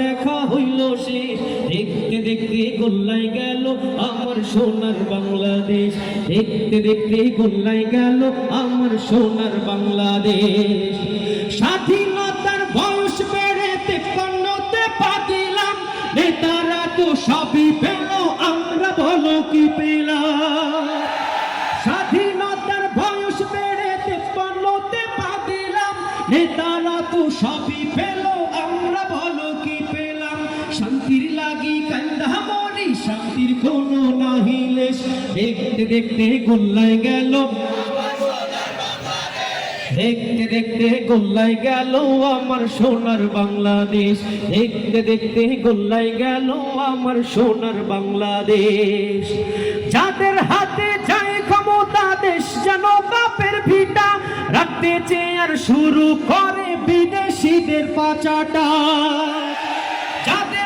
দেখা হইল শেষ দেখতে দেখতে গোল্লাই গেল আমার সোনার বাংলাদেশ। দেখতে দেখতে গোল্লাই গেল আমার সোনার বাংলাদেশ। স্বাধীনতার বয়স বেড়ে তেপান্নতে পা দিলাম নেতারা তো সবই পেল, আমরা বলো কি পেলাম? স্বাধীনতার বয়স বেড়ে তেপান্নতে পা নেতারা তো সবই পেল, আমরা বলো কোনো নাহিলেশ দেখতে দেখতে গোল্লায় গেল। দেখতে দেখতে গোল্লাই গেল আমার সোনার বাংলাদেশ। দেখতে দেখতে গোল্লাই গেল আমার সোনার বাংলাদেশ। যাদের হাতে যায় ক্ষমতা, দেশ যেন বাপের ভিটা। রাখতে চেয়ে আর শুরু করে বিদেশিদের পাচাটা। যাদের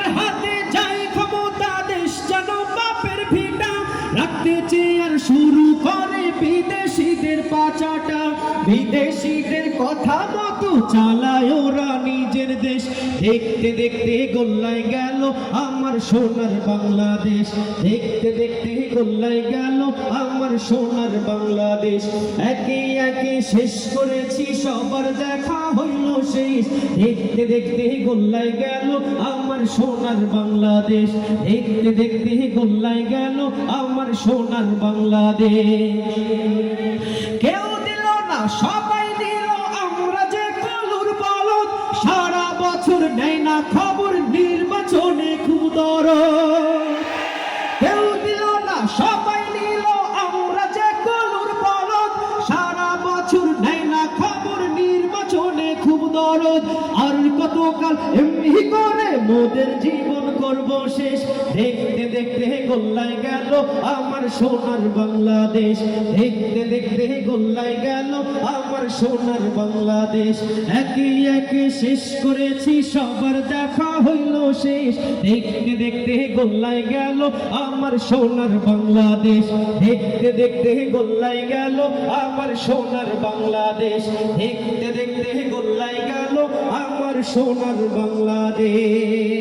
বিদেশিদের পাচাটা, বিদেশিদের কথা মতো চালায় ওরা নিজের দেশ। দেখতে দেখতে গোল্লায় গেল আমার সোনার বাংলাদেশ। দেখতে দেখতে গোল্লায় গেল আমার সোনার বাংলাদেশ। একে একে শেষ করেছি, সবার দেখা হইল শেষ। দেখতে দেখতে গোল্লায় গেল আমার সোনার বাংলাদেশ, দেখতে দেখতে গোল্লায় গেল আমার সোনার বাংলাদেশ। কেউ দিল না, সবাই দিল, আমরা যে কলুর বলদ, সারা বছর নেয় না খবর, নির্বাচনে খুব দরদ। কেউ দিল না, সবাই নিল আমরা যে কলুর বলদ, সারা বছর নেয় দরদ আর কতকাল এমনি করে মোদের জীবন করব শেষ। দেখতে দেখতে গোল্লায় গেল আমার সোনার বাংলাদেশ। দেখতে দেখতে গোল্লায় গেল আমার সোনার বাংলাদেশ। একে একে শেষ করেছি, সবার দেখা হইল শেষ। দেখতে দেখতে গোল্লায় গেল আমার সোনার বাংলাদেশ। দেখতে দেখতে গোল্লায় গেল আমার সোনার বাংলাদেশ। দেখতে দেখতে গোল্লায় গেল আমার সোনার বাংলাদেশ।